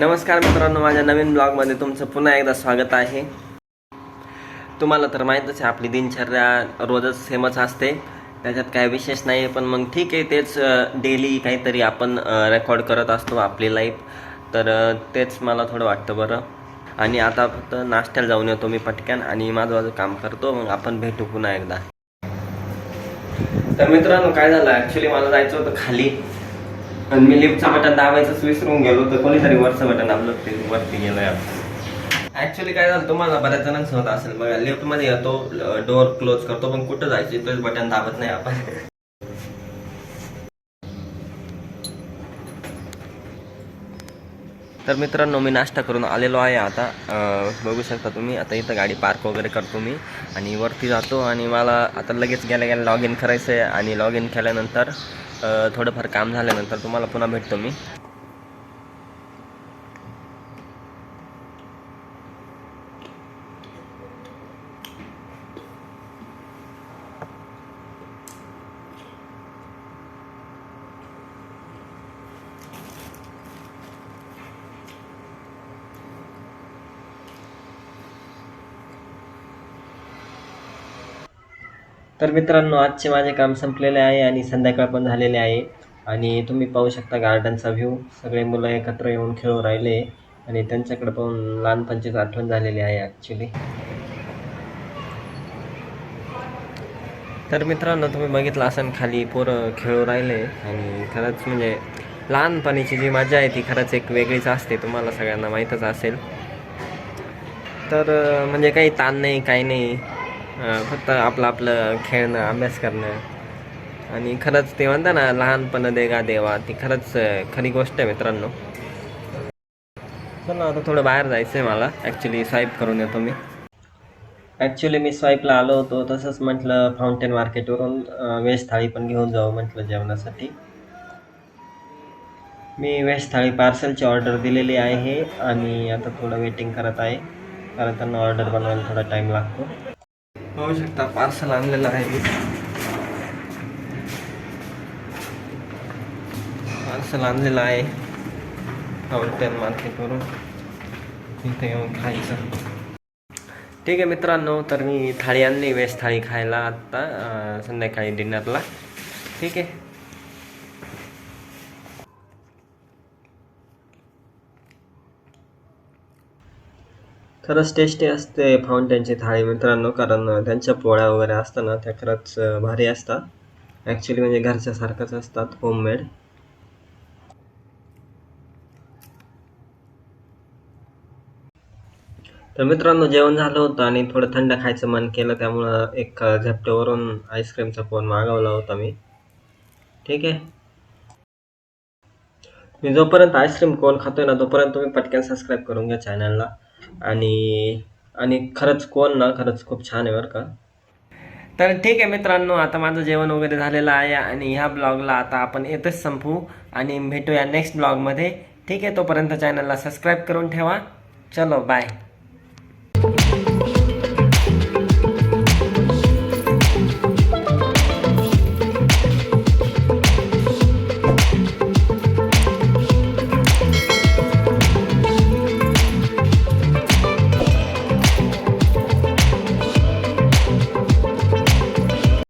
नमस्कार मित्रांनो माझ्या नवीन ब्लॉगमध्ये तुमचं पुन्हा एकदा स्वागत आहे. तुम्हाला तर माहीतच आहे आपली दिनचर्या रोजच सेमच असते. त्याच्यात काय विशेष नाही पण मग ठीक आहे तेच डेली काहीतरी आपण रेकॉर्ड करत असतो आपली लाईफ तर तेच मला थोडं वाटतं बरं. आणि आता फक्त नाश्त्याला जाऊन येतो मी पटकन आणि माझं माझं काम करतो मग आपण भेटू पुन्हा एकदा. तर मित्रांनो काय झालं? ॲक्च्युली मला जायचं होतं खाली. आणि मी लिफ्टचं बटन दाबायचंच विसरून गेलो तर कोणीतरी वरचं बटन दाबलं ते वरती गेलं ऍक्च्युली काय झालं तुम्हाला बऱ्याच जणांचं होत असेल बघा लिफ्टमध्ये येतो डोअर क्लोज करतो पण कुठं जायचं? तोच बटन दाबत नाही आपण. तर मित्रांनो मी नाश्ता करून आलेलो आहे आता. बघू शकता तुम्ही आता इथं गाडी पार्क वगैरे करतो मी आणि वरती जातो आणि मला आता लगेच गेल्या गेल्या लॉग इन करायचं आहे आणि लॉग इन केल्यानंतर थोडंफार काम झाल्यानंतर तुम्हाला पुन्हा भेटतो मी. तर मित्रांनो आजचे माझे काम संपलेले आहे आणि संध्याकाळ पण झालेले आहे. आणि तुम्ही पाहू शकता गार्डनचा व्ह्यू सगळे मुलं एकत्र येऊन खेळू राहिले आणि त्यांच्याकडे पाहून लहानपणचीच आठवण झालेली आहे ॲक्च्युली तर मित्रांनो तुम्ही बघितलं असन खाली पोरं खेळू राहिले आणि खरंच म्हणजे लहानपणीची जी मजा आहे ती खरंच एक वेगळीच असते तुम्हाला सगळ्यांना माहीतच असेल. तर म्हणजे काही ताण नाही काही नाही. फक्त आपलं आपलं खेळणं अभ्यास करणं. आणि खरंच ते म्हणता ना लहानपण देगा देवा ती खरंच खरी गोष्ट आहे मित्रांनो. चला आता थोडं बाहेर जायचं आहे मला. ॲक्च्युली स्वाईप करून येतो मी. ॲक्च्युली मी स्वाईपला आलो होतो. तसंच म्हटलं फाउंटेन मार्केटवरून व्हेज थाळी पण घेऊन जाऊ म्हटलं जेवणासाठी. मी व्हेज थाळी पार्सलची ऑर्डर दिलेली आहे आणि आता थोडं वेटिंग करत आहे. कारण त्यांना ऑर्डर बनवायला थोडा टाईम लागतो. पाहू शकता पार्सल आणलेलं आहे. मी पार्सल आणलेलं आहे. फाउंटेन मार्केटवरून इथे येऊन खायचं. ठीक आहे मित्रांनो तर मी थाळी आणली वेज थाळी खायला आत्ता संध्याकाळी डिनरला ठीक आहे. खरंच टेस्टी असते फाउंटेनची थाळी मित्रांनो कारण त्यांच्या पोळ्या वगैरे असतात ना त्या खरंच भारी असतात. ॲक्च्युली म्हणजे घरच्यासारखंच असतात होममेड तर मित्रांनो जेवण झालं होतं आणि थोडं थंड खायचं मन केलं त्यामुळं एक झपट्यावरून आईस्क्रीमचा फोन मागवला होता मी. ठीक आहे? मी जोपर्यंत आईस्क्रीम कोण खातोय ना तोपर्यंत तुम्ही पटकन सबस्क्राईब करून घ्या चॅनलला आणि आणि खरंच कोण ना खरंच खूप छान आहे बरं का. तर ठीक आहे मित्रांनो आता माझं जेवण वगैरे झालेलं आहे आणि ह्या ब्लॉगला आता आपण येतच संपू आणि भेटूया नेक्स्ट ब्लॉगमध्ये. ठीक आहे तोपर्यंत चॅनलला सबस्क्राईब करून ठेवा. चलो बाय